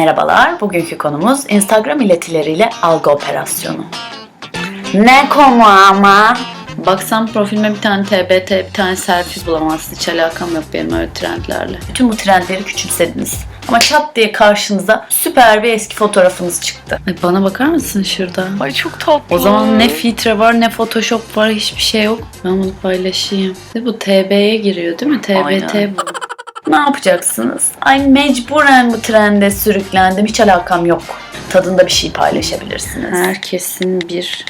Merhabalar, bugünkü konumuz Instagram iletileriyle algı operasyonu. Ne konu ama? Baksam profilime bir tane TBT, bir tane selfie bulamazsın. Hiç alakam yok benim öyle trendlerle. Bütün bu trendleri küçümsediniz. Ama çat diye karşınıza süper bir eski fotoğrafınız çıktı. Ay bana bakar mısın şurada? Ay çok tatlı. O zaman ne filtre var ne photoshop var hiçbir şey yok. Ben bunu paylaşayım. Ve bu TB'ye giriyor değil mi? TBT Aynen. bu. Ne yapacaksınız? Ay mecburen bu trende sürüklendim. Hiç alakam yok. Tadında bir şey paylaşabilirsiniz. Herkesin bir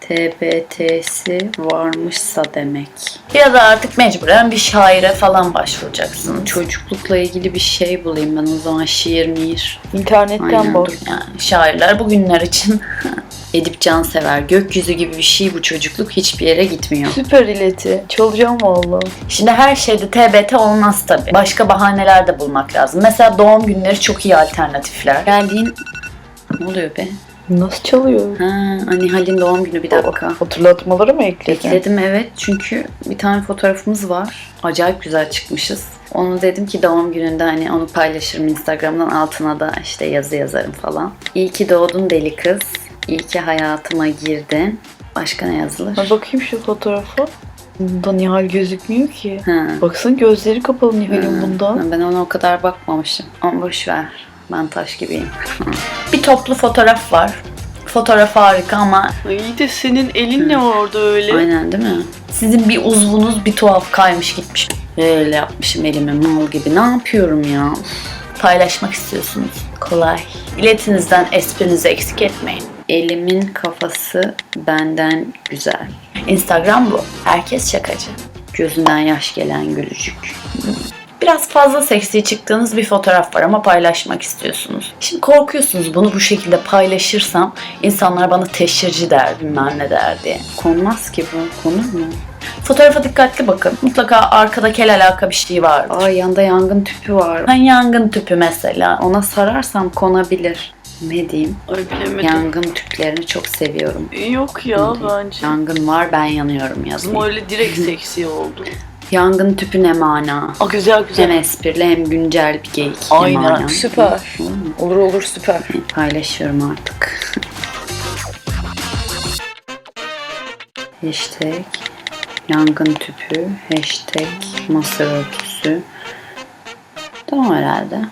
TBT'si varmışsa demek. Ya da artık mecburen bir şaire falan başvuracaksınız. Çocuklukla ilgili bir şey bulayım ben o zaman şiir miyir. İnternetten Aynen, bak. dur. Yani şairler bugünler için Edip Cansever, gökyüzü gibi bir şey bu çocukluk hiçbir yere gitmiyor. Süper ileti. Çalacağım valla. Şimdi her şeyde TBT olmaz tabii. Başka bahaneler de bulmak lazım. Mesela doğum günleri çok iyi alternatifler. Geldiğin... Ne oluyor be? Nasıl çalıyor? Ha, Nihal'in doğum günü bir dakika. Hatırlatmaları mı ekledin? Ekledim evet çünkü bir tane fotoğrafımız var. Acayip güzel çıkmışız. Onu dedim ki doğum gününde hani onu paylaşırım Instagram'dan altına da işte yazı yazarım falan. İyi ki doğdun deli kız. İyi ki hayatıma girdin. Başka ne yazılır? Ha, bakayım şu fotoğrafa. Bunda Nihal gözükmüyor ki. Ha. Baksana gözleri kapalı Nihal'in Ha, bunda. Ben ona o kadar bakmamışım. Ama boş ver. Ben taş gibiyim. Bir toplu fotoğraf var. Fotoğraf harika ama İyi de senin elin ne orada öyle? Aynen değil mi? sizin bir uzvunuz bir tuhaf kaymış gitmiş. Öyle yapmışım elimi mal gibi. Ne yapıyorum ya? Paylaşmak istiyorsunuz. Kolay. İletinizden esprinizi eksik etmeyin. Elimin kafası benden güzel. Instagram bu. Herkes şakacı. Gözünden yaş gelen gülücük. Biraz fazla seksi çıktığınız bir fotoğraf var ama paylaşmak istiyorsunuz. Şimdi korkuyorsunuz bunu bu şekilde paylaşırsam insanlar bana teşhirci der bilmem ne der diye. Konmaz ki bu. Konur mu? Fotoğrafa dikkatli bakın. Mutlaka arkada kel alaka bir şey vardır. Aa yanda yangın tüpü var. Ben yangın tüpü mesela. Ona sararsam konabilir. Ne diyeyim? Ay bilemedim. Yangın tüplerini çok seviyorum. Yok ya bence. Yangın var ben yanıyorum Kızım yazayım. öyle direkt seksi oldu. Yangın tüpü ne mana? Aa güzel güzel. Hem esprili hem güncel bir geyik. Ne Aynen, mana? süper. Olur olur süper. Paylaşıyorum artık. Hashtag yangın tüpü, hashtag masa örtüsü. Tamam herhalde.